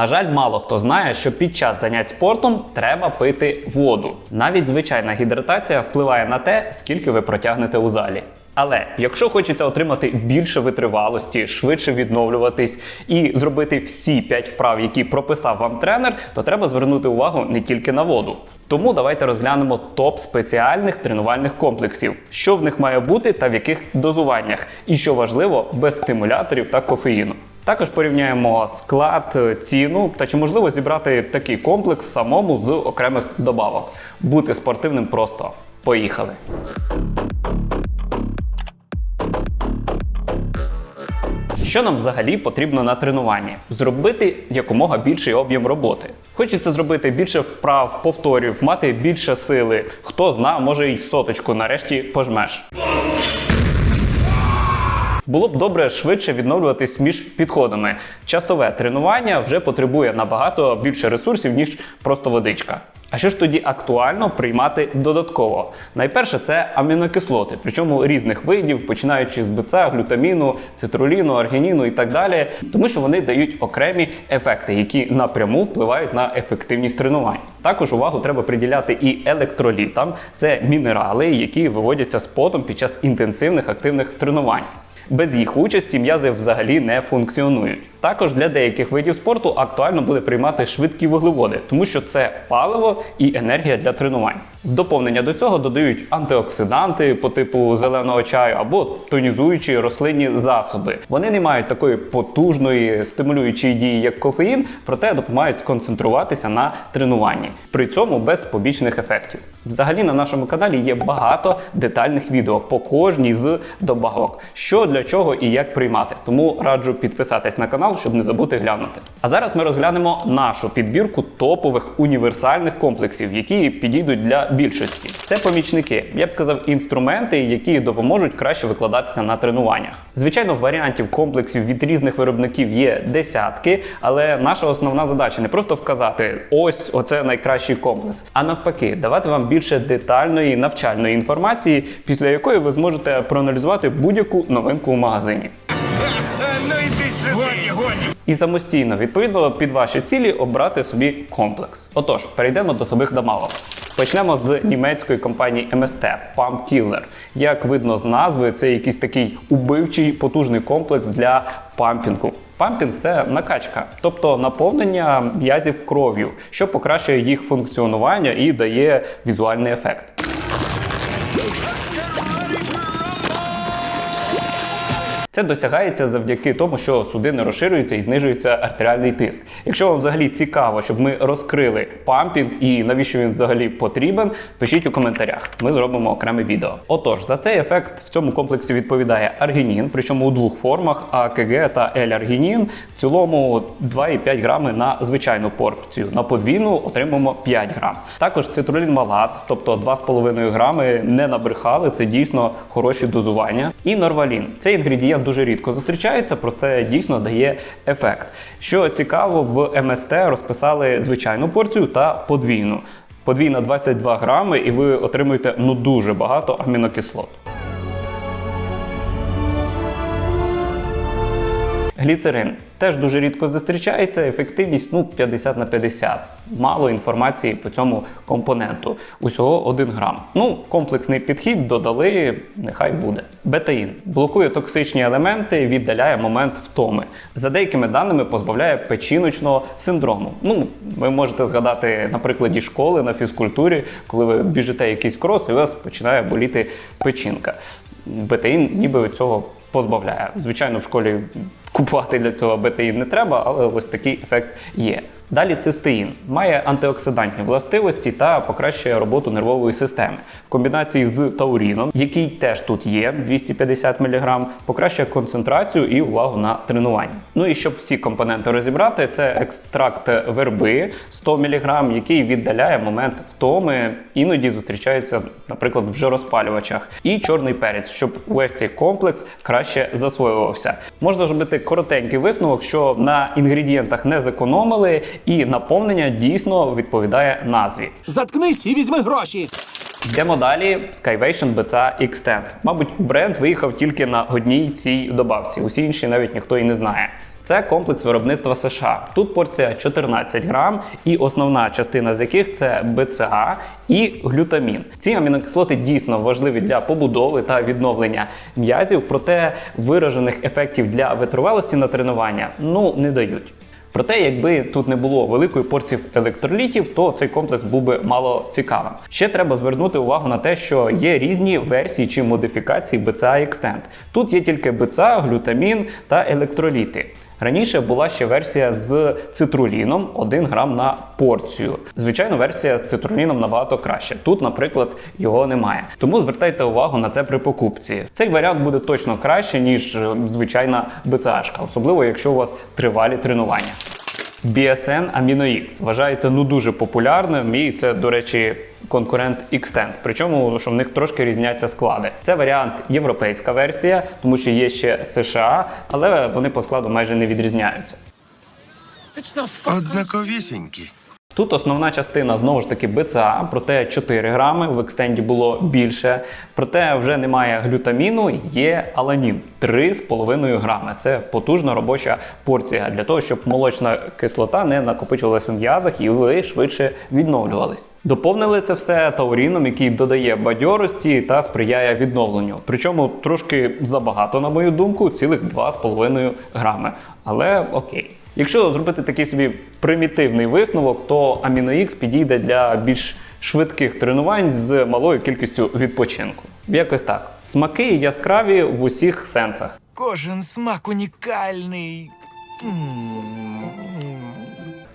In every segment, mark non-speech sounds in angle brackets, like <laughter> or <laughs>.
На жаль, мало хто знає, що під час занять спортом треба пити воду. Навіть звичайна гідратація впливає на те, скільки ви протягнете у залі. Але якщо хочеться отримати більше витривалості, швидше відновлюватись і зробити всі 5 вправ, які прописав вам тренер, то треба звернути увагу не тільки на воду. Тому давайте розглянемо топ спеціальних тренувальних комплексів, що в них має бути та в яких дозуваннях, і що важливо, без стимуляторів та кофеїну. Також порівняємо склад, ціну та чи можливо зібрати такий комплекс самому з окремих добавок. Бути спортивним просто. Поїхали! Що нам взагалі потрібно на тренуванні? Зробити якомога більший об'єм роботи. Хочеться зробити більше вправ, повторів, мати більше сили. Хто зна, може й соточку нарешті пожмеш. Було б добре швидше відновлюватись між підходами. Часове тренування вже потребує набагато більше ресурсів, ніж просто водичка. А що ж тоді актуально приймати додатково? Найперше це амінокислоти, причому різних видів, починаючи з БЦА, глютаміну, цитруліну, аргініну і так далі, тому що вони дають окремі ефекти, які напряму впливають на ефективність тренувань. Також увагу треба приділяти і електролітам, це мінерали, які виводяться з потом під час інтенсивних активних тренувань. Без їх участі м'язи взагалі не функціонують. Також для деяких видів спорту актуально буде приймати швидкі вуглеводи, тому що це паливо і енергія для тренувань. В доповнення до цього додають антиоксиданти по типу зеленого чаю або тонізуючі рослинні засоби. Вони не мають такої потужної стимулюючої дії, як кофеїн, проте допомагають сконцентруватися на тренуванні, при цьому без побічних ефектів. Взагалі на нашому каналі є багато детальних відео по кожній з добавок, що для чого і як приймати. Тому раджу підписатись на канал, щоб не забути глянути. А зараз ми розглянемо нашу підбірку топових універсальних комплексів, які підійдуть для більшості. Це помічники, я б сказав, інструменти, які допоможуть краще викладатися на тренуваннях. Звичайно, варіантів комплексів від різних виробників є десятки, але наша основна задача не просто вказати ось оце найкращий комплекс, а навпаки, давати вам більше детальної навчальної інформації, після якої ви зможете проаналізувати будь-яку новинку в магазині. І самостійно, відповідно під ваші цілі, обрати собі комплекс. Отож, перейдемо до самих домалок. Почнемо з німецької компанії MST Pump Killer. Як видно з назви, це якийсь такий убивчий потужний комплекс для пампінгу. Пампінг це накачка, тобто наповнення м'язів кров'ю, що покращує їх функціонування і дає візуальний ефект. Це досягається завдяки тому, що судини розширюються і знижується артеріальний тиск. Якщо вам взагалі цікаво, щоб ми розкрили пампінг і навіщо він взагалі потрібен, пишіть у коментарях. Ми зробимо окреме відео. Отож, за цей ефект в цьому комплексі відповідає аргінін, причому у двох формах АКГ та L-аргінін. В цілому 2,5 грами на звичайну порцію. На подвійну отримуємо 5 грам. Також цитрулін малат, тобто 2,5 грами не набрехали. Це дійсно хороші дозування. І норвалін. Цей інгредієнт дуже рідко зустрічається, проте дійсно дає ефект. Що цікаво, в МСТ розписали звичайну порцію та подвійну. Подвійна 22 грами, і ви отримуєте ну дуже багато амінокислот. Гліцерин теж дуже рідко зустрічається, ефективність ну 50 на 50. Мало інформації по цьому компоненту. Усього 1 грам. Ну, комплексний підхід додали, нехай буде. Бетаїн блокує токсичні елементи, віддаляє момент втоми. За деякими даними позбавляє печіночного синдрому. Ну, ви можете згадати на прикладі школи на фізкультурі, коли ви біжите якийсь крос, і у вас починає боліти печінка. Бетаїн ніби від цього позбавляє. Звичайно, в школі купувати для цього бетаїн не треба, але ось такий ефект є. Далі цистеїн має антиоксидантні властивості та покращує роботу нервової системи. В комбінації з тауріном, який теж тут є, 250 мг, покращує концентрацію і увагу на тренуванні. Ну і щоб всі компоненти розібрати, це екстракт верби 100 мг, який віддаляє момент втоми, іноді зустрічається, наприклад, в жироспалювачах. І чорний перець, щоб увесь цей комплекс краще засвоювався. Можна зробити коротенький висновок, що на інгредієнтах не зекономили, і наповнення дійсно відповідає назві. Заткнись і візьми гроші. Йдемо далі. Skywation BCA Extend. Мабуть, бренд виїхав тільки на одній цій добавці. Усі інші навіть ніхто і не знає. Це комплекс виробництва США. Тут порція 14 грам, і основна частина з яких це БЦА і глютамін. Ці амінокислоти дійсно важливі для побудови та відновлення м'язів, проте виражених ефектів для витривалості на тренування ну не дають. Проте, якби тут не було великої порції електролітів, то цей комплекс був би мало цікавим. Ще треба звернути увагу на те, що є різні версії чи модифікації BCA Extend. Тут є тільки BCA, глютамін та електроліти. Раніше була ще версія з цитруліном 1 грам на порцію. Звичайно, версія з цитруліном набагато краще. Тут, наприклад, його немає. Тому звертайте увагу на це при покупці. Цей варіант буде точно краще, ніж е, звичайна БЦАшка, особливо якщо у вас тривалі тренування. BSN Amino X вважається ну дуже популярним, і це, до речі, конкурент Xtend. Причому, що в них трошки різняться склади. Це варіант європейська версія, тому що є ще США, але вони по складу майже не відрізняються. Однаковісінькі. Тут основна частина знову ж таки БЦА, проте 4 грами, в екстенді було більше. Проте вже немає глютаміну, є аланін 3,5 грами. Це потужна робоча порція для того, щоб молочна кислота не накопичувалась у м'язах і ви швидше відновлювались. Доповнили це все тауріном, який додає бадьорості та сприяє відновленню. Причому трошки забагато, на мою думку, цілих 2,5 грами. Але окей. Якщо зробити такий собі примітивний висновок, то AminoX підійде для більш швидких тренувань з малою кількістю відпочинку. Якось так. Смаки яскраві в усіх сенсах. Кожен смак унікальний.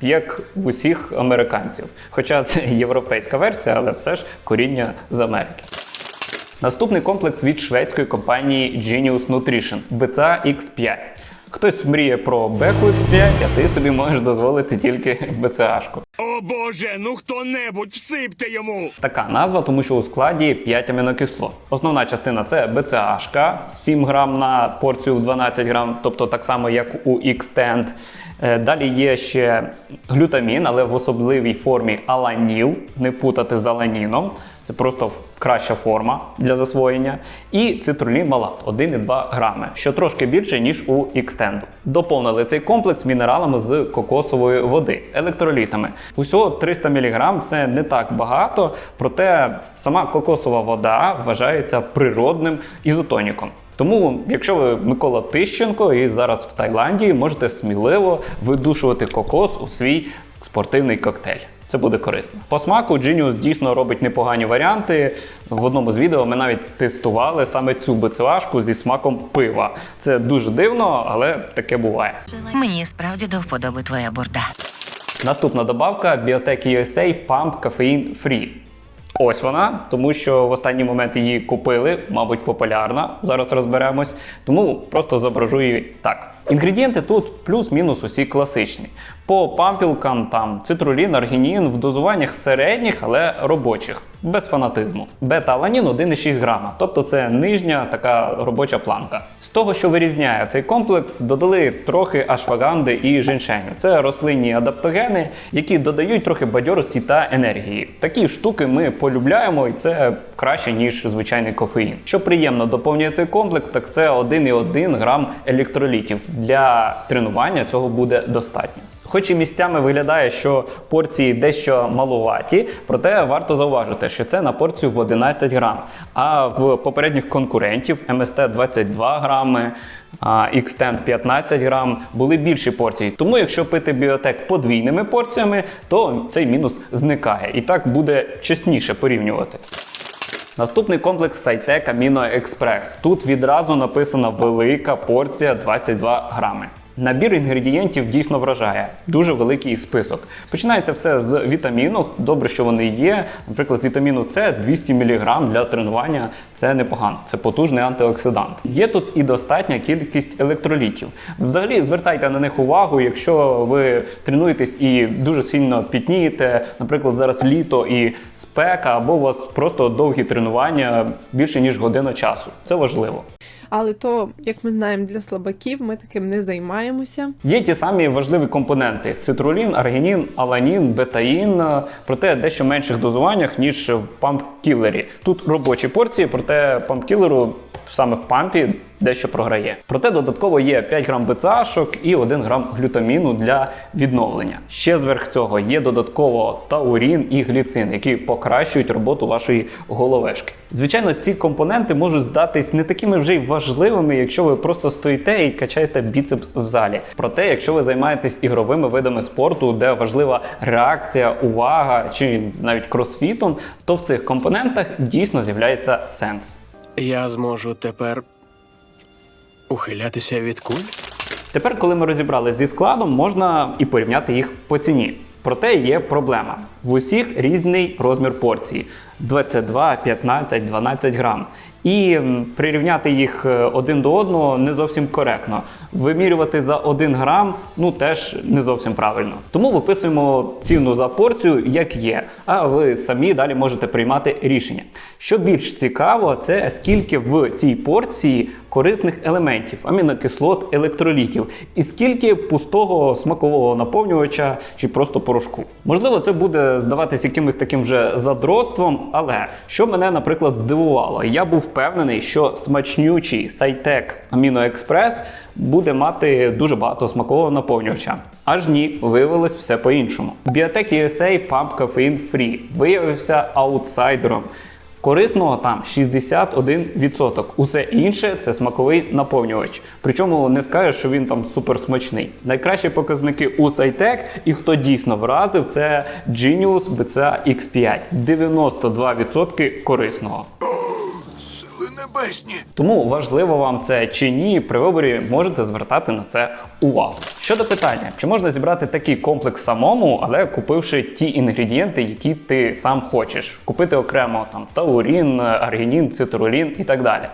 Як в усіх американців. Хоча це <laughs> європейська версія, але все ж коріння з Америки. Наступний комплекс від шведської компанії Genius Nutrition BCA X5. Хтось мріє про Беку X5, а ти собі можеш дозволити тільки BCA-шку. О боже, ну хто-небудь всипте йому! Така назва, тому що у складі 5 амінокислот. Основна частина це BCA-шка, 7 грам на порцію в 12 грам, тобто так само, як у Xtend. Е, Далі є ще глютамін, але в особливій формі аланіл, не путати з аланіном. Це просто краща форма для засвоєння. І цитрулін малат 1,2 грами, що трошки більше, ніж у Xtend. Доповнили цей комплекс мінералами з кокосової води, електролітами. Усього 300 мг це не так багато, проте сама кокосова вода вважається природним ізотоніком. Тому, якщо ви Микола Тищенко і зараз в Таїланді, можете сміливо видушувати кокос у свій спортивний коктейль. Це буде корисно. По смаку Genius дійсно робить непогані варіанти. В одному з відео ми навіть тестували саме цю БЦАшку зі смаком пива. Це дуже дивно, але таке буває. Мені справді до вподоби твоя бурда. Наступна добавка Biotech USA Pump Caffeine Free. Ось вона, тому що в останній момент її купили, мабуть, популярна. Зараз розберемось. Тому просто зображу її так. Інгредієнти тут плюс-мінус усі класичні. По пампілкам там цитрулін, аргінін в дозуваннях середніх, але робочих, без фанатизму. Бета-аланін 1,6 грама, тобто це нижня така робоча планка. З того, що вирізняє цей комплекс, додали трохи ашваганди і женьшеню. Це рослинні адаптогени, які додають трохи бадьорості та енергії. Такі штуки ми полюбляємо, і це краще ніж звичайний кофеїн. Що приємно доповнює цей комплекс, так це 1,1 грам електролітів. Для тренування цього буде достатньо. Хоч і місцями виглядає, що порції дещо малуваті, проте варто зауважити, що це на порцію в 11 грам. А в попередніх конкурентів MST 22 грами, Xtend 15 грам були більші порції. Тому, якщо пити біотек подвійними порціями, то цей мінус зникає. І так буде чесніше порівнювати. Наступний комплекс Cytec Amino Express. Тут відразу написана велика порція 22 грами. Набір інгредієнтів дійсно вражає. Дуже великий список. Починається все з вітаміну. Добре, що вони є. Наприклад, вітаміну С 200 мг для тренування це непогано. Це потужний антиоксидант. Є тут і достатня кількість електролітів. Взагалі, звертайте на них увагу, якщо ви тренуєтесь і дуже сильно пітнієте, наприклад, зараз літо і спека, або у вас просто довгі тренування більше ніж година часу. Це важливо. Але то, як ми знаємо, для слабаків ми таким не займаємося. Є ті самі важливі компоненти: цитрулін, аргінін, аланін, бетаїн, е, проте дещо менших дозуваннях, ніж в пампкілері. Тут робочі порції, проте пампкілеру саме в пампі дещо програє. Проте додатково є 5 грам БЦАшок і 1 грам глютаміну для відновлення. Ще зверх цього є додатково таурін і гліцин, які покращують роботу вашої головешки. Звичайно, ці компоненти можуть здатись не такими вже й важливими, якщо ви просто стоїте і качаєте біцепс в залі. Проте, якщо ви займаєтесь ігровими видами спорту, де важлива реакція, увага чи навіть кросфітом, то в цих компонентах дійсно з'являється сенс. Я зможу тепер ухилятися від куль? Тепер, коли ми розібралися зі складом, можна і порівняти їх по ціні. Проте є проблема. В усіх різний розмір порції 22, 15, 12 грам. І прирівняти їх е, один до одного не зовсім коректно. Вимірювати за 1 грам ну теж не зовсім правильно. Тому виписуємо ціну за порцію як є. А ви самі далі можете приймати рішення. Що більш цікаво, це скільки в цій порції корисних елементів, амінокислот, електролітів, і скільки пустого смакового наповнювача чи просто порошку. Можливо, це буде здаватись якимось таким вже задротством, але що мене, наприклад, здивувало, я був впевнений, що смачнючий Сайтек Аміно Експрес буде мати дуже багато смакового наповнювача. Аж ні, виявилось все по-іншому. Біотек USA Pump Caffeine Free виявився аутсайдером. Корисного там 61%. Усе інше це смаковий наповнювач. Причому не скажеш, що він там суперсмачний. Найкращі показники у Сайтек, і хто дійсно вразив, це Genius BCA X5. 92% корисного. Небесні! Тому важливо вам це чи ні, при виборі можете звертати на це увагу. Щодо питання, чи можна зібрати такий комплекс самому, але купивши ті інгредієнти, які ти сам хочеш, купити окремо там таурін, аргінін, цитрулін і так далі.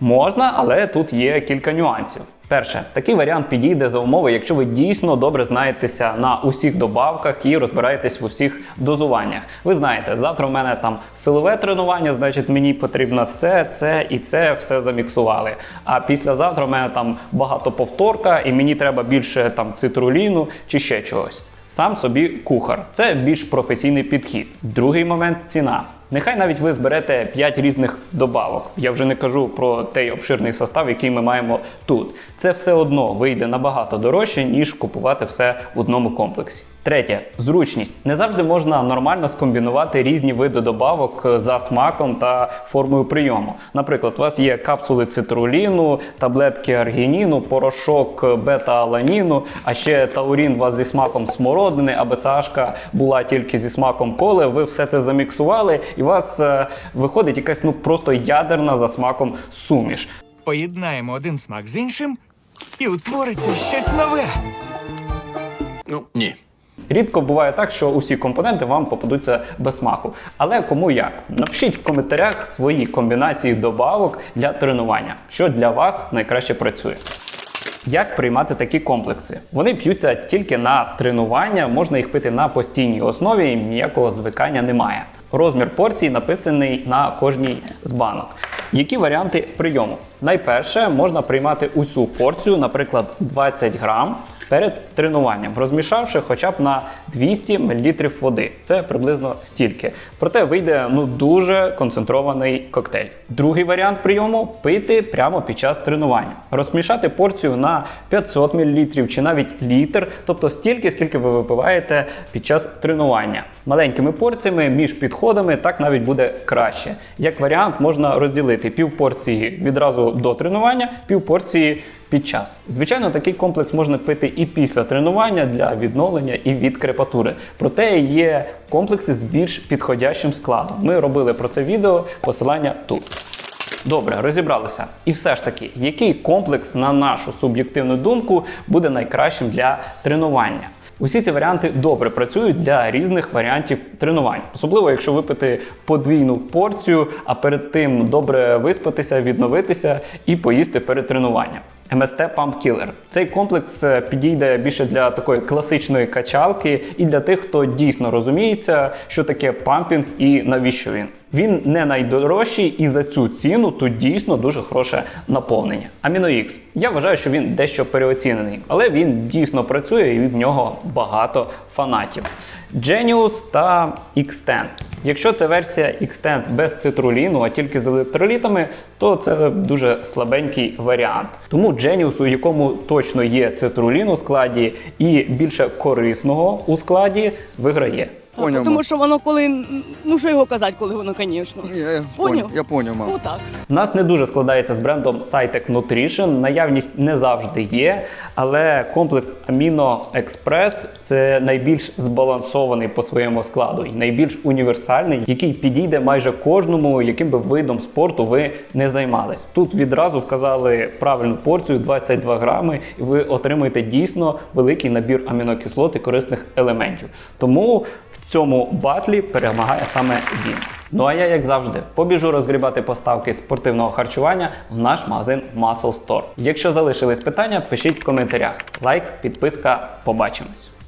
Можна, але тут є кілька нюансів. Перше, такий варіант підійде за умови, якщо ви дійсно добре знаєтеся на усіх добавках і розбираєтесь в усіх дозуваннях. Ви знаєте, завтра в мене там силове тренування, значить мені потрібно це, це і це все заміксували. А післязавтра в мене там багато повторка, і мені треба більше там цитруліну чи ще чогось. Сам собі кухар. Це більш професійний підхід. Другий момент ціна. Нехай навіть ви зберете 5 різних добавок. Я вже не кажу про той обширний состав, який ми маємо тут. Це все одно вийде набагато дорожче, ніж купувати все в одному комплексі. Третє зручність. Не завжди можна нормально скомбінувати різні види добавок за смаком та формою прийому. Наприклад, у вас є капсули цитруліну, таблетки аргініну, порошок бета-аланіну, а ще таурін у вас зі смаком смородини, а БЦАшка була тільки зі смаком коли. Ви все це заміксували, і у вас е, виходить якась ну просто ядерна за смаком суміш. Поєднаємо один смак з іншим, і утвориться щось нове. Ну, ні. Рідко буває так, що усі компоненти вам попадуться без смаку. Але кому як? Напишіть в коментарях свої комбінації добавок для тренування, що для вас найкраще працює. Як приймати такі комплекси? Вони п'ються тільки на тренування, можна їх пити на постійній основі, і ніякого звикання немає. Розмір порцій написаний на кожній з банок. Які варіанти прийому? Найперше можна приймати усю порцію, наприклад, 20 грам перед тренуванням, розмішавши хоча б на 200 мл води. Це приблизно стільки. Проте вийде ну дуже концентрований коктейль. Другий варіант прийому пити прямо під час тренування. Розмішати порцію на 500 мл чи навіть літр, тобто стільки, скільки ви випиваєте під час тренування. Маленькими порціями між підходами так навіть буде краще. Як варіант, можна розділити пів порції відразу до тренування, пів порції під час. Звичайно, такий комплекс можна пити і після тренування для відновлення і від крепатури. Проте є комплекси з більш підходящим складом. Ми робили про це відео, посилання тут. Добре, розібралися. І все ж таки, який комплекс, на нашу суб'єктивну думку, буде найкращим для тренування? Усі ці варіанти добре працюють для різних варіантів тренувань, особливо якщо випити подвійну порцію, а перед тим добре виспатися, відновитися і поїсти перед тренуванням. MST Pump Killer. Цей комплекс е, підійде більше для такої класичної качалки і для тих, хто дійсно розуміється, що таке пампінг і навіщо він. Він не найдорожчий і за цю ціну тут дійсно дуже хороше наповнення. AminoX. Я вважаю, що він дещо переоцінений, але він дійсно працює і від нього багато фанатів. Genius та X10. Якщо це версія Xtend без цитруліну, а тільки з електролітами, то це дуже слабенький варіант. Тому Genius, у якому точно є цитрулін у складі і більше корисного у складі, виграє. Поняв, Тому мам. що воно коли. Ну що його казати, коли воно, звісно. Я, я, Поняв? я поняв, мам. Отак. У нас не дуже складається з брендом Cytec Nutrition. Наявність не завжди є, але комплекс Amino Express це найбільш збалансований по своєму складу і найбільш універсальний, який підійде майже кожному, яким би видом спорту ви не займались. Тут відразу вказали правильну порцію 22 грами, і ви отримаєте дійсно великий набір амінокислот і корисних елементів. Тому цьому батлі перемагає саме він. Ну а я, як завжди, побіжу розгрібати поставки спортивного харчування в наш магазин Muscle Store. Якщо залишились питання, пишіть в коментарях. Лайк, підписка, побачимось.